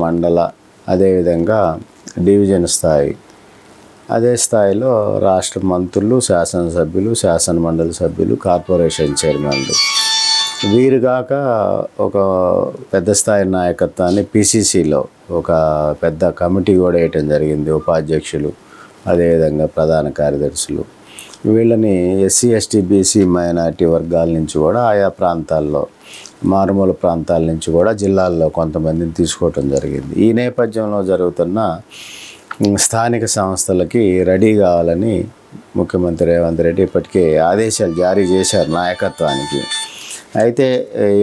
మండల అదేవిధంగా డివిజన్ స్థాయి. అదే స్థాయిలో రాష్ట్ర మంత్రులు శాసనసభ్యులు శాసనమండలి సభ్యులు కార్పొరేషన్ చైర్మన్లు. వీరుగాక ఒక పెద్ద స్థాయి నాయకత్వాన్ని పిసిసిలో ఒక పెద్ద కమిటీ కూడా వేయటం జరిగింది. ఉపాధ్యక్షులు అదేవిధంగా ప్రధాన కార్యదర్శులు. వీళ్ళని ఎస్సీ ఎస్టీ బీసీ మైనారిటీ వర్గాల నుంచి కూడా ఆయా ప్రాంతాల్లో మారుమూల ప్రాంతాల నుంచి కూడా జిల్లాల్లో కొంతమందిని తీసుకోవటం జరిగింది. ఈ నేపథ్యంలో జరుగుతున్న స్థానిక సంస్థలకి రెడీ కావాలని ముఖ్యమంత్రి రేవంత్ రెడ్డి ఇప్పటికే ఆదేశాలు జారీ చేశారు నాయకత్వానికి. అయితే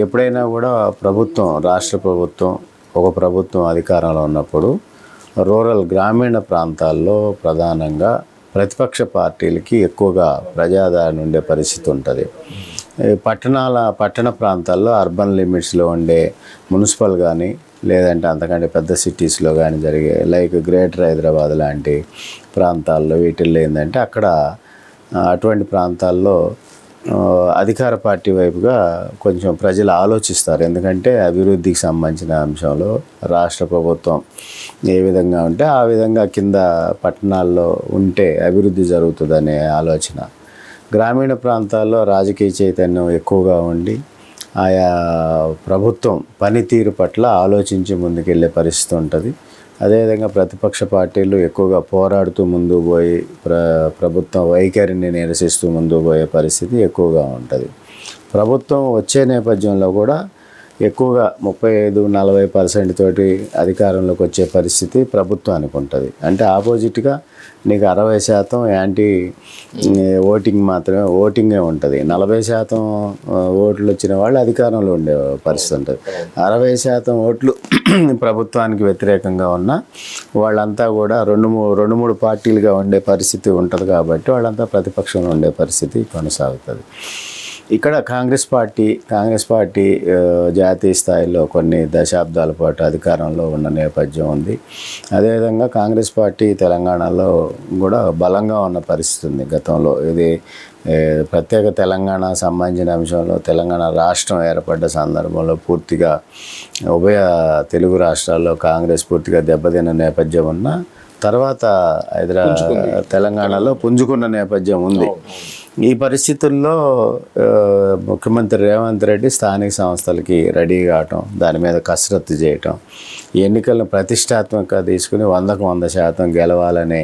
ఎప్పుడైనా కూడా ప్రభుత్వం రాష్ట్ర ప్రభుత్వం ఒక ప్రభుత్వం అధికారంలో ఉన్నప్పుడు రూరల్ గ్రామీణ ప్రాంతాల్లో ప్రధానంగా ప్రతిపక్ష పార్టీలకి ఎక్కువగా ప్రజాదరణ ఉండే పరిస్థితి ఉంటుంది. పట్టణాల పట్టణ ప్రాంతాల్లో అర్బన్ లిమిట్స్లో ఉండే మున్సిపల్ కానీ లేదంటే అంతకంటే పెద్ద సిటీస్లో కానీ జరిగే లైక్ గ్రేటర్ హైదరాబాద్ లాంటి ప్రాంతాల్లో వీటిల్లో ఏంటంటే అక్కడ అటువంటి ప్రాంతాల్లో అధికార పార్టీ వైపుగా కొంచెం ప్రజలు ఆలోచిస్తారు. ఎందుకంటే అభివృద్ధికి సంబంధించిన అంశంలో రాష్ట్ర ప్రభుత్వం ఏ విధంగా ఉంటే ఆ విధంగా కింద పట్టణాల్లో ఉంటే అభివృద్ధి జరుగుతుందనే ఆలోచన. గ్రామీణ ప్రాంతాల్లో రాజకీయ చైతన్యం ఎక్కువగా ఉండి ఆయా ప్రభుత్వం పనితీరు పట్ల ఆలోచించి ముందుకెళ్ళే పరిస్థితి ఉంటుంది. అదేవిధంగా ప్రతిపక్ష పార్టీలు ఎక్కువగా పోరాడుతూ ముందు పోయి ప్ర ప్రభుత్వం వైఖరిని నిరసిస్తూ ముందు పోయే పరిస్థితి ఎక్కువగా ఉంటుంది. ప్రభుత్వం వచ్చే నేపథ్యంలో కూడా ఎక్కువగా ముప్పై ఐదు నలభై పర్సెంట్ తోటి అధికారంలోకి వచ్చే పరిస్థితి ప్రభుత్వానికి ఉంటుంది. అంటే ఆపోజిట్గా నీకు అరవై శాతం యాంటీ ఓటింగ్ మాత్రమే ఓటింగే ఉంటుంది. నలభై శాతం ఓట్లు వచ్చిన వాళ్ళు అధికారంలో ఉండే పరిస్థితి ఉంటుంది. అరవై శాతం ఓట్లు ప్రభుత్వానికి వ్యతిరేకంగా ఉన్న వాళ్ళంతా కూడా రెండు మూడు రెండు మూడు పార్టీలుగా ఉండే పరిస్థితి ఉంటుంది కాబట్టి వాళ్ళంతా ప్రతిపక్షంలో ఉండే పరిస్థితి కొనసాగుతుంది. ఇక్కడ కాంగ్రెస్ పార్టీ కాంగ్రెస్ పార్టీ జాతీయ స్థాయిలో కొన్ని దశాబ్దాల పాటు అధికారంలో ఉన్న నేపథ్యం ఉంది. అదేవిధంగా కాంగ్రెస్ పార్టీ తెలంగాణలో కూడా బలంగా ఉన్న పరిస్థితి ఉంది గతంలో. ఇది ప్రత్యేక తెలంగాణ సంబంధించిన అంశంలో తెలంగాణ రాష్ట్రం ఏర్పడ్డ సందర్భంలో పూర్తిగా ఉభయ తెలుగు రాష్ట్రాల్లో కాంగ్రెస్ పూర్తిగా దెబ్బతిన్న నేపథ్యం ఉన్న తర్వాత హైదరాబాద్ తెలంగాణలో పుంజుకున్న నేపథ్యం ఉంది. ఈ పరిస్థితుల్లో ముఖ్యమంత్రి రేవంత్ రెడ్డి స్థానిక సంస్థలకి రెడీ కావటం దాని మీద కసరత్తు చేయటం ఈ ఎన్నికలను ప్రతిష్టాత్మకంగా తీసుకుని వందకు వంద శాతం గెలవాలనే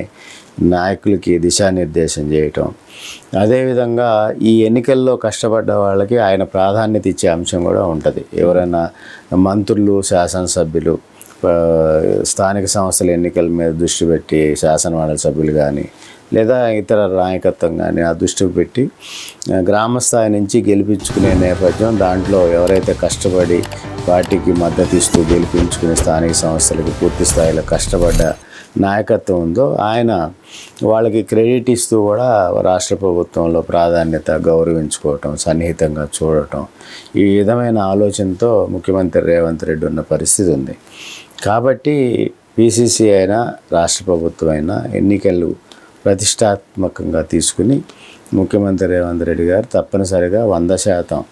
నాయకులకి దిశానిర్దేశం చేయటం. అదేవిధంగా ఈ ఎన్నికల్లో కష్టపడ్డ వాళ్ళకి ఆయన ప్రాధాన్యత ఇచ్చే అంశం కూడా ఉంటుంది. ఎవరైనా మంత్రులు శాసనసభ్యులు స్థానిక సంస్థల ఎన్నికల మీద దృష్టి పెట్టి శాసనమండలి సభ్యులు కానీ లేదా ఇతర నాయకత్వం కానీ ఆ పెట్టి గ్రామస్థాయి నుంచి గెలిపించుకునే నేపథ్యం దాంట్లో ఎవరైతే కష్టపడి పార్టీకి మద్దతు ఇస్తూ గెలిపించుకునే స్థానిక సంస్థలకు పూర్తి స్థాయిలో కష్టపడ్డ నాయకత్వం ఉందో ఆయన వాళ్ళకి క్రెడిట్ ఇస్తూ కూడా రాష్ట్ర ప్రభుత్వంలో ప్రాధాన్యత గౌరవించుకోవటం సన్నిహితంగా చూడటం ఈ విధమైన ఆలోచనతో ముఖ్యమంత్రి రేవంత్ రెడ్డి ఉన్న పరిస్థితి ఉంది. కాబట్టి పిసిసి అయినా రాష్ట్ర ప్రభుత్వం అయినా ఎన్నికలు ప్రతిష్టాత్మకంగా తీసుకుని ముఖ్యమంత్రి రేవంత్ రెడ్డి గారు తప్పనిసరిగా వంద శాతం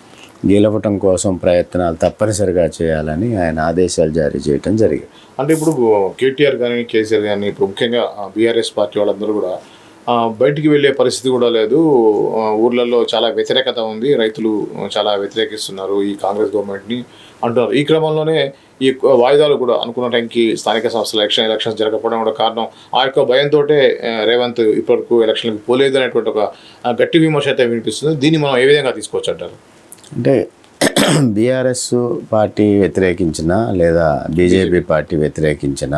గెలవటం కోసం ప్రయత్నాలు తప్పనిసరిగా చేయాలని ఆయన ఆదేశాలు జారీ చేయటం జరిగింది. అంటే ఇప్పుడు కేటీఆర్ కానీ కేసీఆర్ కానీ ఇప్పుడు ముఖ్యంగా బీఆర్ఎస్ పార్టీ వాళ్ళందరూ కూడా బయటికి వెళ్ళే పరిస్థితి కూడా లేదు. ఊర్లలో చాలా వ్యతిరేకత ఉంది. రైతులు చాలా వ్యతిరేకిస్తున్నారు. ఈ కాంగ్రెస్ గవర్నమెంట్ని అంటున్నారు. ఈ క్రమంలోనే ఈ వాయిదాలు కూడా అనుకున్న టైంకి స్థానిక సంస్థల ఎలక్షన్ ఎలక్షన్స్ జరగకపోవడం కూడా కారణం. ఆ యొక్క భయంతో రేవంత్ ఇప్పటివరకు ఎలక్షన్లకు పోలేదు అనేటువంటి ఒక గట్టి విమర్శ అయితే వినిపిస్తుంది. దీన్ని మనం ఏ విధంగా తీసుకోవచ్చు అంటారు? అంటే బీఆర్ఎస్ పార్టీ వ్యతిరేకించిన లేదా బీజేపీ పార్టీ వ్యతిరేకించిన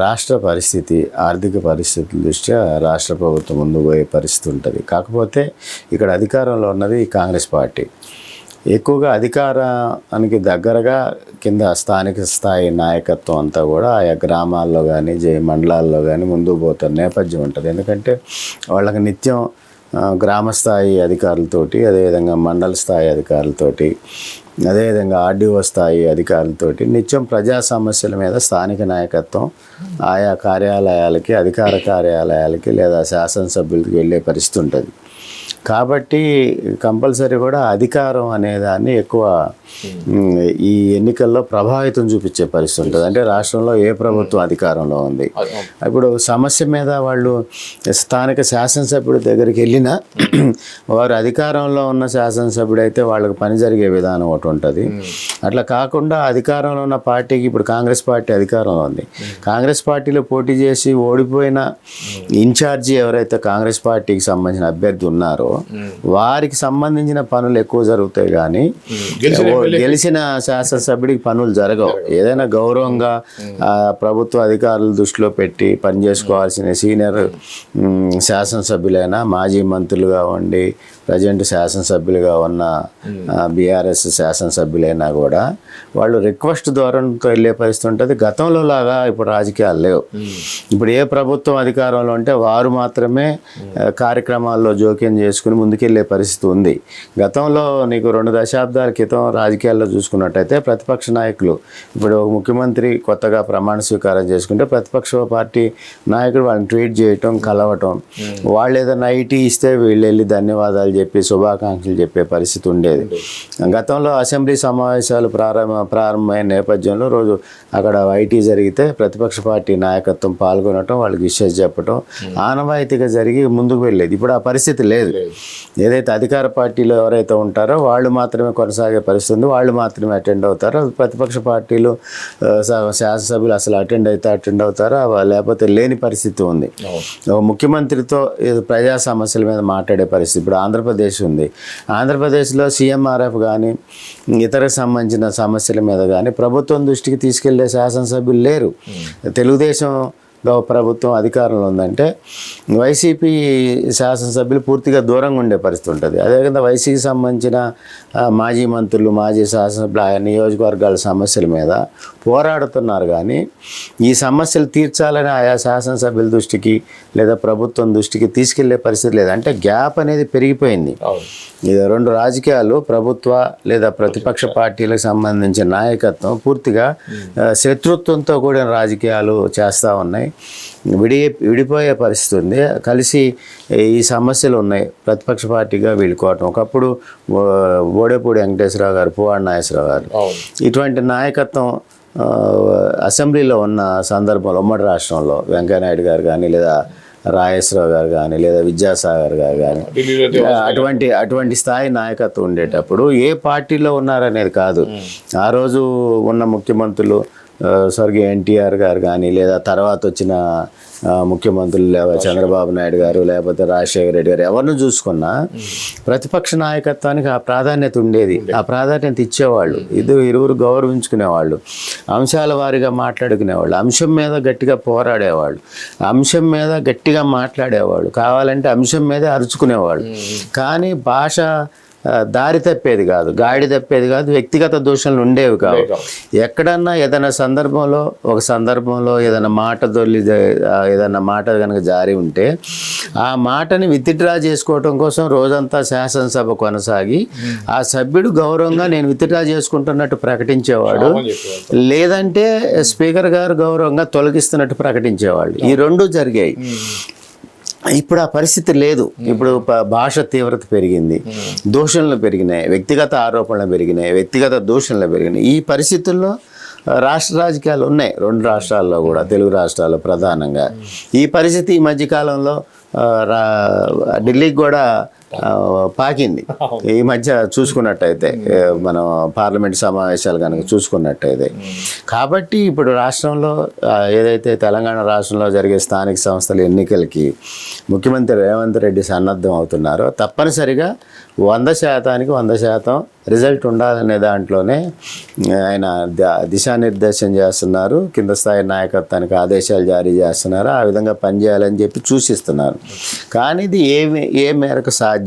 రాష్ట్ర పరిస్థితి ఆర్థిక పరిస్థితుల దృష్ట్యా రాష్ట్ర ప్రభుత్వం ముందు పోయే పరిస్థితి ఉంటుంది. కాకపోతే ఇక్కడ అధికారంలో ఉన్నది కాంగ్రెస్ పార్టీ. ఎక్కువగా అధికారానికి దగ్గరగా కింద స్థానిక స్థాయి నాయకత్వం అంతా కూడా ఆయా గ్రామాల్లో కానీ జై మండలాల్లో కానీ ముందుకు పోతున్న నేపథ్యం ఉంటుంది. ఎందుకంటే వాళ్ళకి నిత్యం గ్రామస్థాయి గ్రామ స్థాయి అధికారులతోటి అదేవిధంగా మండల స్థాయి అధికారులతోటి అదేవిధంగా ఆర్డీఓ స్థాయి అధికారులతోటి నిత్యం ప్రజా సమస్యల మీద స్థానిక నాయకత్వం ఆయా కార్యాలయాలకి అధికార కార్యాలయాలకి లేదా శాసనసభ్యులకి వెళ్ళే పరిస్థితి ఉంటుంది. కాబట్టి కంపల్సరీ కూడా అధికారం అనే దాన్ని ఎక్కువ ఉమ్, ఈ ఎన్నికల్లో ప్రభావితం చూపించే పరిస్థితి ఉంటుంది. అంటే రాష్ట్రంలో ఏ ప్రభుత్వం అధికారంలో ఉంది? ఇప్పుడు సమస్య మీద వాళ్ళు స్థానిక శాసనసభ్యుడి దగ్గరికి వెళ్ళినా వారు అధికారంలో ఉన్న శాసనసభ్యుడు అయితే వాళ్ళకి పని జరిగే విధానం ఒకటి ఉంటుంది. అట్లా కాకుండా అధికారంలో ఉన్న పార్టీకి ఇప్పుడు కాంగ్రెస్ పార్టీ అధికారంలో ఉంది. కాంగ్రెస్ పార్టీలో పోటీ చేసి ఓడిపోయిన ఇన్ఛార్జి ఎవరైతే కాంగ్రెస్ పార్టీకి సంబంధించిన అభ్యర్థి ఉన్నారో వారికి సంబంధించిన పనులు ఎక్కువ జరుగుతాయి కానీ గెలిచిన శాసనసభ్యుడికి పనులు జరగవు. ఏదైనా గౌరవంగా ప్రభుత్వ అధికారులు దృష్టిలో పెట్టి పనిచేసుకోవాల్సిన సీనియర్ శాసనసభ్యులైనా మాజీ మంత్రులుగా ఉండి ప్రజెంట్ శాసనసభ్యులుగా ఉన్న బీఆర్ఎస్ శాసనసభ్యులైనా కూడా వాళ్ళు రిక్వెస్ట్ ధోరణితో వెళ్ళే పరిస్థితి ఉంటుంది. గతంలో లాగా ఇప్పుడు రాజకీయాలు లేవు. ఇప్పుడు ఏ ప్రభుత్వం అధికారంలో ఉంటే వారు మాత్రమే ఆ, కార్యక్రమాల్లో జోక్యం చేసుకుని ముందుకెళ్ళే పరిస్థితి ఉంది. గతంలో నీకు రెండు దశాబ్దాల క్రితం రాజకీయాల్లో చూసుకున్నట్టయితే ప్రతిపక్ష నాయకులు ఇప్పుడు ఒక ముఖ్యమంత్రి కొత్తగా ప్రమాణ స్వీకారం చేసుకుంటే ప్రతిపక్ష పార్టీ నాయకుడు వాళ్ళని ట్వీట్ చేయటం కలవటం. వాళ్ళు ఏదైనా ఐటీ ఇస్తే వీళ్ళు వెళ్ళి ధన్యవాదాలు చెప్పి శుభాకాంక్షలు చెప్పే పరిస్థితి ఉండేది. గతంలో అసెంబ్లీ సమావేశాలు ప్రారంభ ప్రారంభమైన నేపథ్యంలో రోజు అక్కడ ఐటీ జరిగితే ప్రతిపక్ష పార్టీ నాయకత్వం పాల్గొనటం వాళ్ళకి విషయం చెప్పటం ఆనవాయితీగా జరిగి ముందుకు వెళ్ళేది. ఇప్పుడు ఆ పరిస్థితి లేదు. ఏదైతే అధికార పార్టీలో ఎవరైతే ఉంటారో వాళ్ళు మాత్రమే కొనసాగే పరిస్థితి ఉంది. వాళ్ళు మాత్రమే అటెండ్ అవుతారో. ప్రతిపక్ష పార్టీలు శాసనసభ్యులు అసలు అటెండ్ అయితే అటెండ్ అవుతారో? అవ- లేకపోతే లేని పరిస్థితి ఉంది. ముఖ్యమంత్రితో ప్రజా సమస్యల మీద మాట్లాడే పరిస్థితి. ఇప్పుడు ఆంధ్రప్రదేశ్ ఉంది. ఆంధ్రప్రదేశ్లో సీఎంఆర్ఎఫ్ కానీ ఇతర సంబంధించిన సమస్యల మీద కానీ ప్రభుత్వం దృష్టికి తీసుకెళ్ళే శాసనసభ్యులు లేరు. తెలుగుదేశం గవ- ప్రభుత్వం అధికారంలో ఉందంటే వైసీపీ శాసనసభ్యులు పూర్తిగా దూరంగా ఉండే పరిస్థితి ఉంటుంది. అదేవిధంగా వైసీపీకి సంబంధించిన మాజీ మంత్రులు మాజీ శాసనసభ్యులు ఆయా నియోజకవర్గాల సమస్యల మీద పోరాడుతున్నారు కానీ ఈ సమస్యలు తీర్చాలని ఆయా శాసనసభ్యుల దృష్టికి లేదా ప్రభుత్వం దృష్టికి తీసుకెళ్ళే పరిస్థితి లేదు. అంటే గ్యాప్ అనేది పెరిగిపోయింది. ఇది రెండు రాజకీయాలు ప్రభుత్వ లేదా ప్రతిపక్ష పార్టీలకు సంబంధించిన నాయకత్వం పూర్తిగా శత్రుత్వంతో కూడిన రాజకీయాలు చేస్తూ ఉన్నాయి. విడి విడిపోయే పరిస్థితి ఉంది. కలిసి ఈ సమస్యలు ఉన్నాయి. ప్రతిపక్ష పార్టీగా వీళ్ళుకోవటం ఒకప్పుడు ఓడేపూడి వెంకటేశ్వరరావు గారు పువ్వాడ నాగేశ్వరరావు గారు. ఇటువంటి నాయకత్వం అసెంబ్లీలో ఉన్న సందర్భంలో ఉమ్మడి రాష్ట్రంలో వెంకయ్యనాయుడు గారు కానీ లేదా రాజేశ్వరరావు గారు కానీ లేదా విద్యాసాగర్ గారు కానీ అటువంటి అటువంటి స్థాయి నాయకత్వం ఉండేటప్పుడు ఏ పార్టీలో ఉన్నారనేది కాదు. ఆ రోజు ఉన్న ముఖ్యమంత్రులు స్వర్గీయ ఎన్టీఆర్ గారు కానీ లేదా తర్వాత వచ్చిన ముఖ్యమంత్రులు లేదా చంద్రబాబు నాయుడు గారు లేకపోతే రాజశేఖర రెడ్డి గారు ఎవరిని చూసుకున్నా ప్రతిపక్ష నాయకత్వానికి ఆ ప్రాధాన్యత ఉండేది. ఆ ప్రాధాన్యత ఇచ్చేవాళ్ళు. ఇది ఇరువురు గౌరవించుకునేవాళ్ళు. అంశాల వారిగా మాట్లాడుకునేవాళ్ళు. అంశం మీద గట్టిగా పోరాడేవాళ్ళు. అంశం మీద గట్టిగా మాట్లాడేవాళ్ళు. కావాలంటే అంశం మీదే అరుచుకునేవాళ్ళు. కానీ భాష దారి తప్పేది కాదు. గాడి తప్పేది కాదు. వ్యక్తిగత దూషణలు ఉండేవి కావు. ఎక్కడన్నా ఏదైనా సందర్భంలో ఒక సందర్భంలో ఏదైనా మాట దొల్లి ఆ, ఏదైనా మాట కనుక జారి ఉంటే ఆ మాటని విత్డ్రా చేసుకోవటం కోసం రోజంతా శాసనసభ కొనసాగి ఆ సభ్యుడు గౌరవంగా నేను విత్డ్రా చేసుకుంటున్నట్టు ప్రకటించేవాడు. లేదంటే స్పీకర్ గారు గౌరవంగా తొలగిస్తున్నట్టు ప్రకటించేవాళ్ళు. ఈ రెండు జరిగాయి. ఇప్పుడు ఆ పరిస్థితి లేదు. ఇప్పుడు భాష తీవ్రత పెరిగింది. దూషణలు పెరిగినాయి. వ్యక్తిగత ఆరోపణలు పెరిగినాయి. వ్యక్తిగత దూషణలు పెరిగినాయి. ఈ పరిస్థితుల్లో రాష్ట్ర రాజకీయాలు ఉన్నాయి. రెండు రాష్ట్రాల్లో కూడా తెలుగు రాష్ట్రాల్లో ప్రధానంగా. ఈ పరిస్థితి ఈ మధ్యకాలంలో రా ఢిల్లీకి కూడా పాకింది. ఈ మధ్య చూసుకున్నట్టయితే మనం పార్లమెంట్ సమావేశాలు కనుక చూసుకున్నట్టయితే. కాబట్టి ఇప్పుడు రాష్ట్రంలో ఏదైతే తెలంగాణ రాష్ట్రంలో జరిగే స్థానిక సంస్థల ఎన్నికలకి ముఖ్యమంత్రి రేవంత్ రెడ్డి సన్నద్ధం అవుతున్నారో తప్పనిసరిగా వంద శాతానికి వంద శాతం రిజల్ట్ ఉండాలనే దాంట్లోనే ఆయన దిశానిర్దేశం చేస్తున్నారు. కింద స్థాయి నాయకత్వానికి ఆదేశాలు జారీ చేస్తున్నారు. ఆ విధంగా పనిచేయాలని చెప్పి సూచిస్తున్నారు. కానీ ఇది ఏ ఏ మేరకు సాధ్యం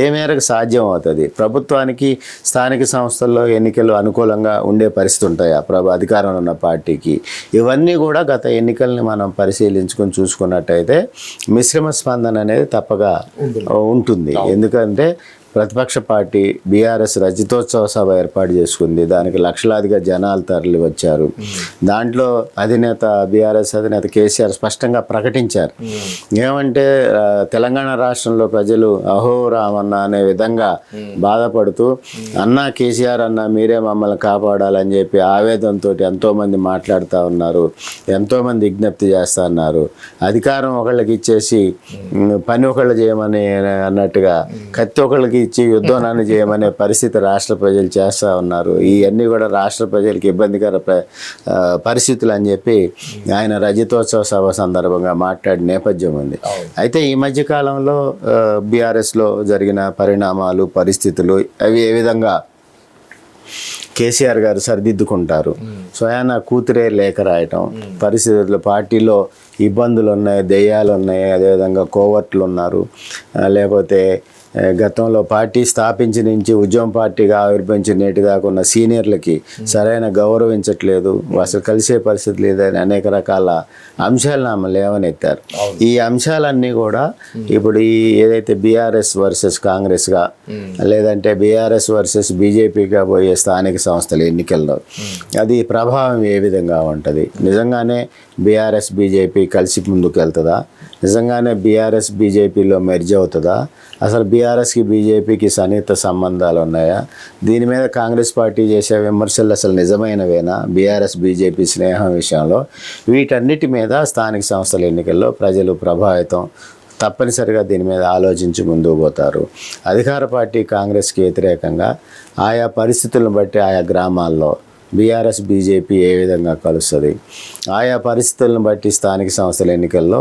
ఏ మేరకు సాధ్యం అవుతుంది? ప్రభుత్వానికి స్థానిక సంస్థల్లో ఎన్నికలు అనుకూలంగా ఉండే పరిస్థితి ఉంటాయి? ప్రభు అధికారంలో ఉన్న పార్టీకి. ఇవన్నీ కూడా గత ఎన్నికల్ని మనం పరిశీలించుకొని చూసుకున్నట్టయితే మిశ్రమ స్పందన అనేది తప్పగా ఉంటుంది. ఎందుకంటే ప్రతిపక్ష పార్టీ బీఆర్ఎస్ రజతోత్సవ సభ ఏర్పాటు చేసుకుంది. దానికి లక్షలాదిగా జనాలు తరలి వచ్చారు. దాంట్లో అధినేత బీఆర్ఎస్ అధినేత కేసీఆర్ స్పష్టంగా ప్రకటించారు. ఏమంటే తెలంగాణ రాష్ట్రంలో ప్రజలు అహో రామన్న అనే విధంగా బాధపడుతూ అన్నా కేసీఆర్ అన్న మీరే మమ్మల్ని కాపాడాలని చెప్పి ఆవేదనతో ఎంతోమంది మాట్లాడుతూ ఉన్నారు. ఎంతోమంది విజ్ఞప్తి చేస్తా ఉన్నారు. అధికారం ఒకళ్ళకి ఇచ్చేసి పని ఒకళ్ళు చేయమని అన్నట్టుగా కత్తి ఒకళ్ళకి ఇచ్చి యుద్ధం నన్ను చేయమనే పరిస్థితి రాష్ట్ర ప్రజలు చేస్తూ ఉన్నారు. ఇవన్నీ కూడా రాష్ట్ర ప్రజలకు ఇబ్బందికర ప్ర- పరిస్థితులు అని చెప్పి ఆయన రజతోత్సవ సభ సందర్భంగా మాట్లాడిన నేపథ్యం ఉంది. అయితే ఈ మధ్య కాలంలో బీఆర్ఎస్లో జరిగిన పరిణామాలు పరిస్థితులు అవి ఏ విధంగా కేసీఆర్ గారు సరిదిద్దుకుంటారు? స్వయాన కూతురే లేఖ రాయటం పరిస్థితులు పార్టీలో ఇబ్బందులు ఉన్నాయి దెయ్యాలు ఉన్నాయి అదేవిధంగా కోవర్ట్లు ఉన్నారు లేకపోతే గతంలో పార్టీ స్థాపించి నుంచి ఉద్యమ పార్టీగా ఆవిర్భవించి నేటి దాకా ఉన్న సీనియర్లకి సరైన గౌరవించట్లేదు. అసలు కలిసే పరిస్థితి లేదని అనేక రకాల అంశాలను ఆమె లేవనెత్తారు. ఈ అంశాలన్నీ కూడా ఇప్పుడు ఈ ఏదైతే బీఆర్ఎస్ వర్సెస్ కాంగ్రెస్గా లేదంటే బీఆర్ఎస్ వర్సెస్ బీజేపీగా పోయే స్థానిక సంస్థల ఎన్నికల్లో అది ప్రభావం ఏ విధంగా ఉంటుంది? నిజంగానే బీఆర్ఎస్ బీజేపీ కలిసి ముందుకు వెళ్తుందా నిజంగానే బీఆర్ఎస్ బీజేపీలో మెర్జ్ అవుతుందా? అసలు బీఆర్ఎస్కి బీజేపీకి సన్నిహిత సంబంధాలు ఉన్నాయా? దీని మీద కాంగ్రెస్ పార్టీ చేసే విమర్శలు అసలు నిజమైనవేనా? బీఆర్ఎస్ బీజేపీ స్నేహం విషయంలో? వీటన్నిటి మీద స్థానిక సంస్థల ఎన్నికల్లో ప్రజలు ప్రభావితం. తప్పనిసరిగా దీని మీద ఆలోచించి ముందుకు పోతారు. అధికార పార్టీ కాంగ్రెస్కి వ్యతిరేకంగా ఆయా పరిస్థితులను బట్టి ఆయా గ్రామాల్లో బీఆర్ఎస్ బీజేపీ ఏ విధంగా కలుస్తుంది? ఆయా పరిస్థితులను బట్టి స్థానిక సంస్థల ఎన్నికల్లో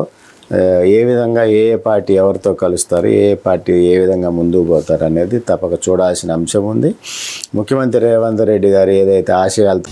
ఏ విధంగా ఏ ఏ పార్టీ ఎవరితో కలుస్తారు ఏ పార్టీ ఏ విధంగా ముందుకు పోతారు అనేది తప్పక చూడాల్సిన అంశం ఉంది. ముఖ్యమంత్రి రేవంత్ రెడ్డి గారు ఏదైతే ఆశయాలతో